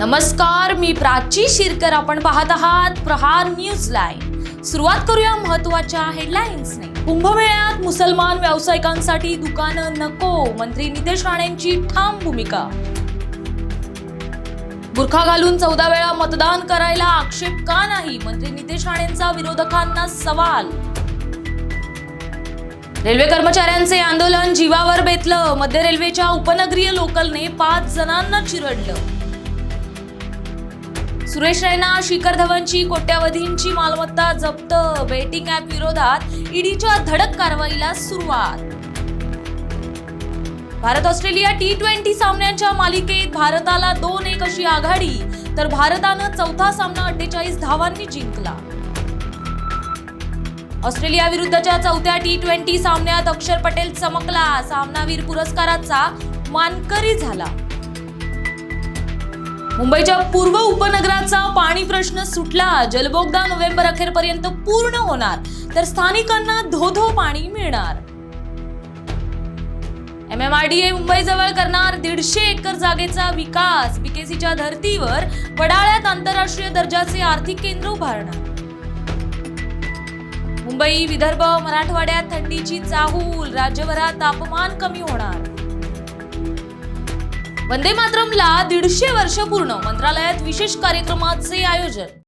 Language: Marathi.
नमस्कार मी प्राची शिरकर. आपण पाहत आहात प्रहार न्यूज लाईन. सुरुवात करूया महत्त्वाच्या हेडलाईन्सने. कुंभमेळ्यात मुसलमान व्यावसायिकांसाठी दुकानं नको मंत्री नितेश राणेंची ठाम भूमिका. बुरखा घालून चौदा वेळा मतदान करायला आक्षेप का नाही? मंत्री नितेश राणेंचा विरोधकांना सवाल. रेल्वे कर्मचाऱ्यांचे आंदोलन जीवावर बेतलं. मध्य रेल्वेच्या उपनगरीय लोकलने पाच जणांना चिरडलं. सुरेश रैना शिखर धवनची कोट्यावधींची मालमत्ता जप्त बेटिंग ऍप विरोधात ईडीच्या धडक कारवाईला सुरुवात. भारत ऑस्ट्रेलिया टी ट्वेंटी सामन्यांच्या मालिकेत भारताला दोन एक अशी आघाडी तर भारतानं चौथा सामना अठ्ठेचाळीस धावांनी जिंकला. ऑस्ट्रेलिया विरुद्धच्या चौथ्या टी ट्वेंटी सामन्यात अक्षर पटेल चमकला. सामनावीर पुरस्काराचा मानकरी झाला. मुंबईच्या पूर्व उपनगराचा पाणी प्रश्न सुटला. जलबोगदा नोव्हेंबर अखेरपर्यंत पूर्ण होणार. तर स्थानिकांना धो धो पाणी मिळणार. M M R D A मुंबईजवळ करणार दीडशे एकर जागेचा विकास. बीकेसीच्या धर्तीवर वडाळ्यात आंतरराष्ट्रीय दर्जाचे आर्थिक केंद्र उभारणार. मुंबई विदर्भ मराठवाड्यात थंडीची चाहूल. राज्यभरात तापमान कमी होणार. वंदे मातरमला दीडशे वर्ष पूर्ण मंत्रालयात विशेष कार्यक्रमाचे आयोजन.